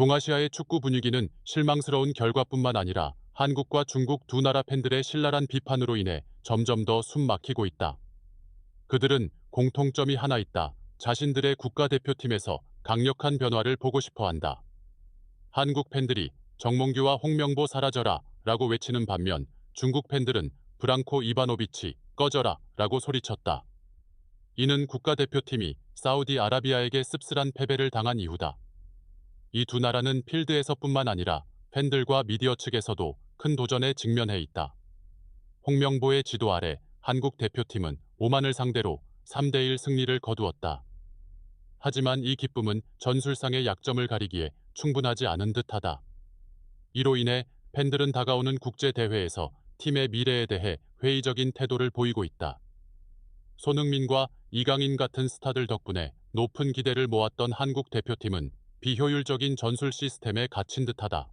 동아시아의 축구 분위기는 실망스러운 결과뿐만 아니라 한국과 중국 두 나라 팬들의 신랄한 비판으로 인해 점점 더 숨막히고 있다. 그들은 공통점이 하나 있다. 자신들의 국가대표팀에서 강력한 변화를 보고 싶어 한다. 한국 팬들이 정몽규와 홍명보 사라져라 라고 외치는 반면 중국 팬들은 브랑코 이바노비치 꺼져라 라고 소리쳤다. 이는 국가대표팀이 사우디아라비아에게 씁쓸한 패배를 당한 이후다. 이 두 나라는 필드에서뿐만 아니라 팬들과 미디어 측에서도 큰 도전에 직면해 있다. 홍명보의 지도 아래 한국 대표팀은 오만을 상대로 3대1 승리를 거두었다. 하지만 이 기쁨은 전술상의 약점을 가리기에 충분하지 않은 듯하다. 이로 인해 팬들은 다가오는 국제대회에서 팀의 미래에 대해 회의적인 태도를 보이고 있다. 손흥민과 이강인 같은 스타들 덕분에 높은 기대를 모았던 한국 대표팀은 비효율적인 전술 시스템에 갇힌 듯하다.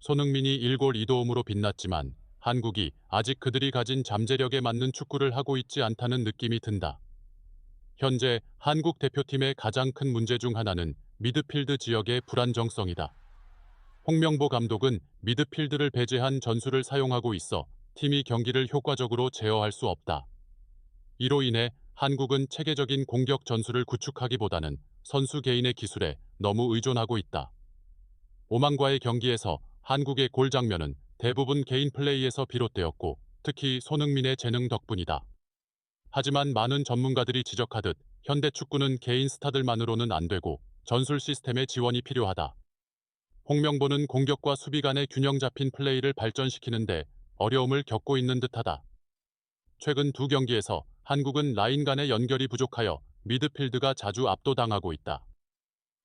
손흥민이 1골 2도움으로 빛났지만 한국이 아직 그들이 가진 잠재력에 맞는 축구를 하고 있지 않다는 느낌이 든다. 현재 한국 대표팀의 가장 큰 문제 중 하나는 미드필드 지역의 불안정성이다. 홍명보 감독은 미드필드를 배제한 전술을 사용하고 있어 팀이 경기를 효과적으로 제어할 수 없다. 이로 인해 한국은 체계적인 공격 전술을 구축하기보다는 선수 개인의 기술에 너무 의존하고 있다. 오만과의 경기에서 한국의 골 장면은 대부분 개인 플레이에서 비롯되었고 특히 손흥민의 재능 덕분이다. 하지만 많은 전문가들이 지적하듯 현대 축구는 개인 스타들만으로는 안 되고 전술 시스템의 지원이 필요하다. 홍명보는 공격과 수비 간의 균형 잡힌 플레이를 발전시키는데 어려움을 겪고 있는 듯하다. 최근 두 경기에서 한국은 라인 간의 연결이 부족하여 미드필드가 자주 압도당하고 있다.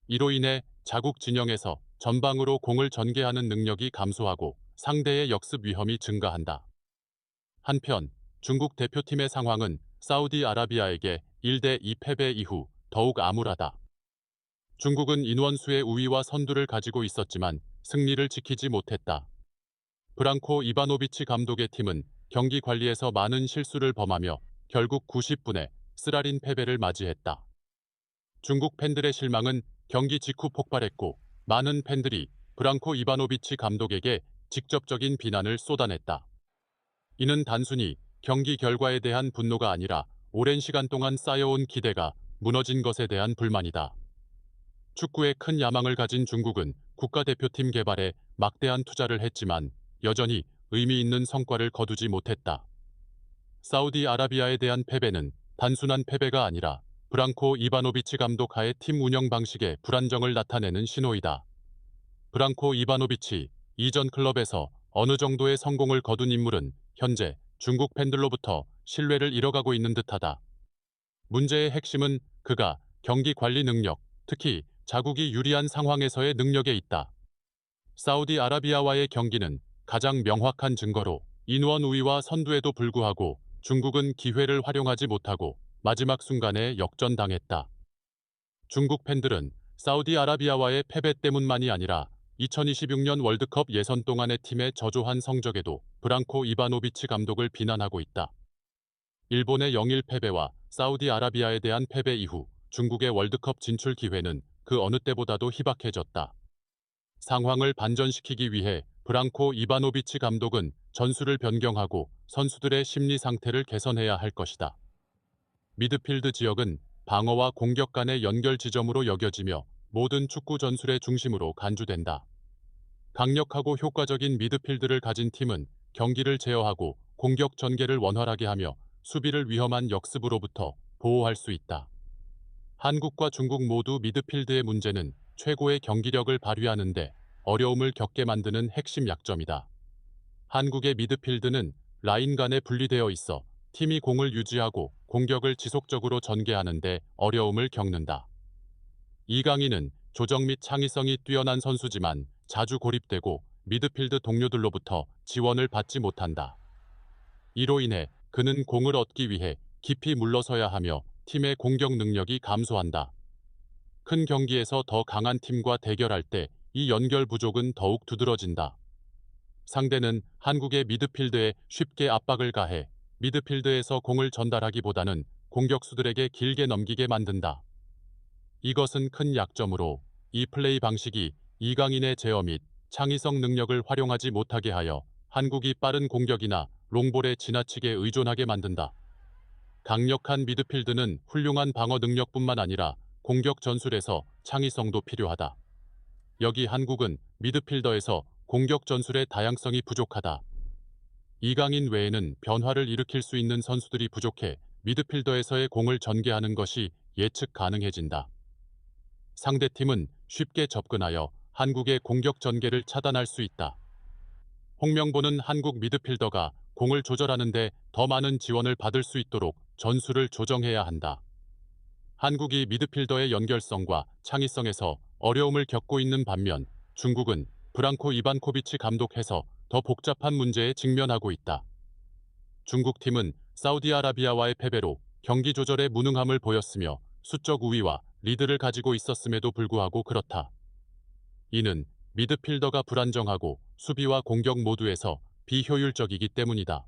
이로 인해 자국 진영에서 전방으로 공을 전개하는 능력이 감소하고 상대의 역습 위험이 증가한다. 한편 중국 대표팀의 상황은 사우디아라비아에게 1대2 패배 이후 더욱 암울하다. 중국은 인원수의 우위와 선두를 가지고 있었지만 승리를 지키지 못했다. 브랑코 이바노비치 감독의 팀은 경기 관리에서 많은 실수를 범하며 결국 90분에 쓰라린 패배를 맞이했다. 중국 팬들의 실망은 경기 직후 폭발했고 많은 팬들이 브랑코 이바노비치 감독에게 직접적인 비난을 쏟아냈다. 이는 단순히 경기 결과에 대한 분노가 아니라 오랜 시간 동안 쌓여온 기대가 무너진 것에 대한 불만이다. 축구에 큰 야망을 가진 중국은 국가대표팀 개발에 막대한 투자를 했지만 여전히 의미 있는 성과를 거두지 못했다. 사우디아라비아에 대한 패배는 단순한 패배가 아니라 브랑코 이바노비치 감독 하의 팀 운영 방식의 불안정을 나타내는 신호이다. 브랑코 이바노비치 이전 클럽에서 어느 정도의 성공을 거둔 인물은 현재 중국 팬들로부터 신뢰를 잃어가고 있는 듯하다. 문제의 핵심은 그가 경기 관리 능력, 특히 자국이 유리한 상황에서의 능력에 있다. 사우디아라비아와의 경기는 가장 명확한 증거로 인원 우위와 선두에도 불구하고 중국은 기회를 활용하지 못하고 마지막 순간에 역전당했다. 중국 팬들은 사우디아라비아와의 패배 때문만이 아니라 2026년 월드컵 예선 동안의 팀의 저조한 성적에도 브랑코 이바노비치 감독을 비난하고 있다. 일본의 0일 패배와 사우디아라비아에 대한 패배 이후 중국의 월드컵 진출 기회는 그 어느 때보다도 희박해졌다. 상황을 반전시키기 위해 브랑코 이바노비치 감독은 전술을 변경하고 선수들의 심리 상태를 개선해야 할 것이다. 미드필드 지역은 방어와 공격 간의 연결 지점으로 여겨지며 모든 축구 전술의 중심으로 간주된다. 강력하고 효과적인 미드필드를 가진 팀은 경기를 제어하고 공격 전개를 원활하게 하며 수비를 위험한 역습으로부터 보호할 수 있다. 한국과 중국 모두 미드필드의 문제는 최고의 경기력을 발휘하는데 어려움을 겪게 만드는 핵심 약점이다. 한국의 미드필드는 라인 간에 분리되어 있어 팀이 공을 유지하고 공격을 지속적으로 전개하는데 어려움을 겪는다. 이강인은 조정 및 창의성이 뛰어난 선수지만 자주 고립되고 미드필드 동료들로부터 지원을 받지 못한다. 이로 인해 그는 공을 얻기 위해 깊이 물러서야 하며 팀의 공격 능력이 감소한다. 큰 경기에서 더 강한 팀과 대결할 때 이 연결 부족은 더욱 두드러진다. 상대는 한국의 미드필드에 쉽게 압박을 가해 미드필드에서 공을 전달하기보다는 공격수들에게 길게 넘기게 만든다. 이것은 큰 약점으로 이 플레이 방식이 이강인의 제어 및 창의성 능력을 활용하지 못하게 하여 한국이 빠른 공격이나 롱볼에 지나치게 의존하게 만든다. 강력한 미드필드는 훌륭한 방어 능력뿐만 아니라 공격 전술에서 창의성도 필요하다. 여기 한국은 미드필더에서 공격 전술의 다양성이 부족하다. 이강인 외에는 변화를 일으킬 수 있는 선수들이 부족해 미드필더에서의 공을 전개하는 것이 예측 가능해진다. 상대팀은 쉽게 접근하여 한국의 공격 전개를 차단할 수 있다. 홍명보는 한국 미드필더가 공을 조절하는데 더 많은 지원을 받을 수 있도록 전술을 조정해야 한다. 한국이 미드필더의 연결성과 창의성에서 어려움을 겪고 있는 반면 중국은 브랑코 이반코비치 감독해서 더 복잡한 문제에 직면하고 있다. 중국 팀은 사우디아라비아와의 패배로 경기 조절에 무능함을 보였으며 수적 우위와 리드를 가지고 있었음에도 불구하고 그렇다. 이는 미드필더가 불안정하고 수비와 공격 모두에서 비효율적이기 때문이다.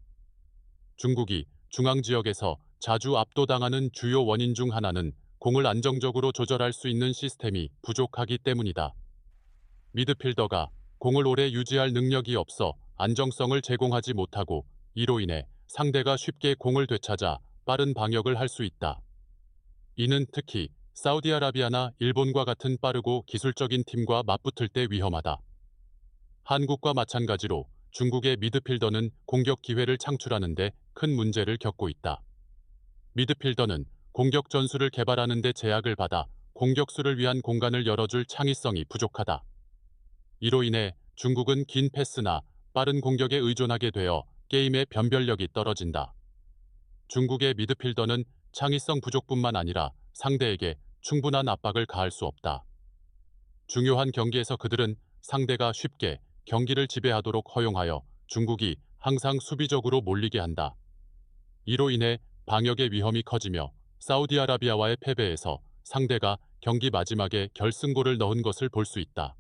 중국이 중앙 지역에서 자주 압도당하는 주요 원인 중 하나는 공을 안정적으로 조절할 수 있는 시스템이 부족하기 때문이다. 미드필더가 공을 오래 유지할 능력이 없어 안정성을 제공하지 못하고 이로 인해 상대가 쉽게 공을 되찾아 빠른 방역을 할 수 있다. 이는 특히 사우디아라비아나 일본과 같은 빠르고 기술적인 팀과 맞붙을 때 위험하다. 한국과 마찬가지로 중국의 미드필더는 공격 기회를 창출하는데 큰 문제를 겪고 있다. 미드필더는 공격 전술을 개발하는 데 제약을 받아 공격수를 위한 공간을 열어줄 창의성이 부족하다. 이로 인해 중국은 긴 패스나 빠른 공격에 의존하게 되어 게임의 변별력이 떨어진다. 중국의 미드필더는 창의성 부족뿐만 아니라 상대에게 충분한 압박을 가할 수 없다. 중요한 경기에서 그들은 상대가 쉽게 경기를 지배하도록 허용하여 중국이 항상 수비적으로 몰리게 한다. 이로 인해 방역의 위험이 커지며 사우디아라비아와의 패배에서 상대가 경기 마지막에 결승골을 넣은 것을 볼 수 있다.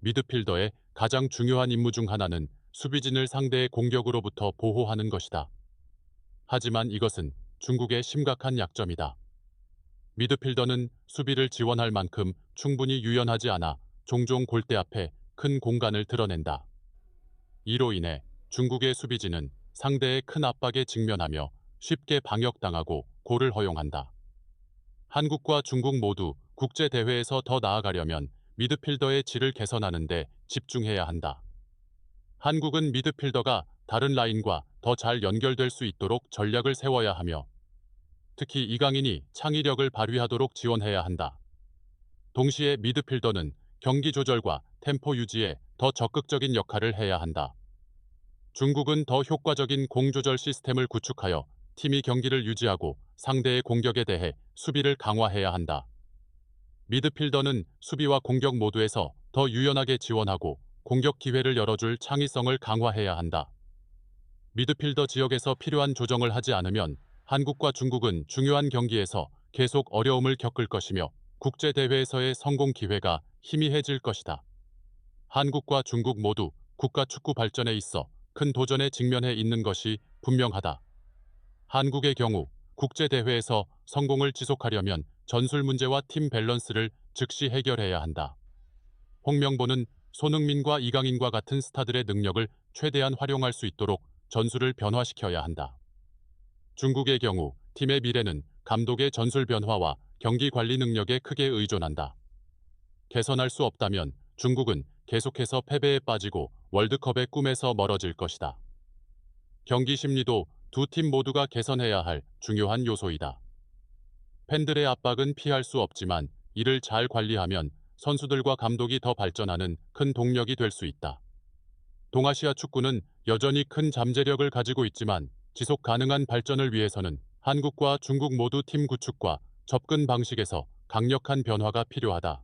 미드필더의 가장 중요한 임무 중 하나는 수비진을 상대의 공격으로부터 보호하는 것이다. 하지만 이것은 중국의 심각한 약점이다. 미드필더는 수비를 지원할 만큼 충분히 유연하지 않아 종종 골대 앞에 큰 공간을 드러낸다. 이로 인해 중국의 수비진은 상대의 큰 압박에 직면하며 쉽게 방역당하고 골을 허용한다. 한국과 중국 모두 국제 대회에서 더 나아가려면 미드필더의 질을 개선하는 데 집중해야 한다. 한국은 미드필더가 다른 라인과 더 잘 연결될 수 있도록 전략을 세워야 하며 특히 이강인이 창의력을 발휘하도록 지원해야 한다. 동시에 미드필더는 경기 조절과 템포 유지에 더 적극적인 역할을 해야 한다. 중국은 더 효과적인 공조절 시스템을 구축하여 팀이 경기를 유지하고 상대의 공격에 대해 수비를 강화해야 한다. 미드필더는 수비와 공격 모두에서 더 유연하게 지원하고 공격 기회를 열어줄 창의성을 강화해야 한다. 미드필더 지역에서 필요한 조정을 하지 않으면 한국과 중국은 중요한 경기에서 계속 어려움을 겪을 것이며 국제대회에서의 성공 기회가 희미해질 것이다. 한국과 중국 모두 국가 축구 발전에 있어 큰 도전에 직면해 있는 것이 분명하다. 한국의 경우 국제대회에서 성공을 지속하려면 전술 문제와 팀 밸런스를 즉시 해결해야 한다. 홍명보는 손흥민과 이강인과 같은 스타들의 능력을 최대한 활용할 수 있도록 전술을 변화시켜야 한다. 중국의 경우 팀의 미래는 감독의 전술 변화와 경기 관리 능력에 크게 의존한다. 개선할 수 없다면 중국은 계속해서 패배에 빠지고 월드컵의 꿈에서 멀어질 것이다. 경기 심리도 두 팀 모두가 개선해야 할 중요한 요소이다. 팬들의 압박은 피할 수 없지만 이를 잘 관리하면 선수들과 감독이 더 발전하는 큰 동력이 될 수 있다. 동아시아 축구는 여전히 큰 잠재력을 가지고 있지만 지속 가능한 발전을 위해서는 한국과 중국 모두 팀 구축과 접근 방식에서 강력한 변화가 필요하다.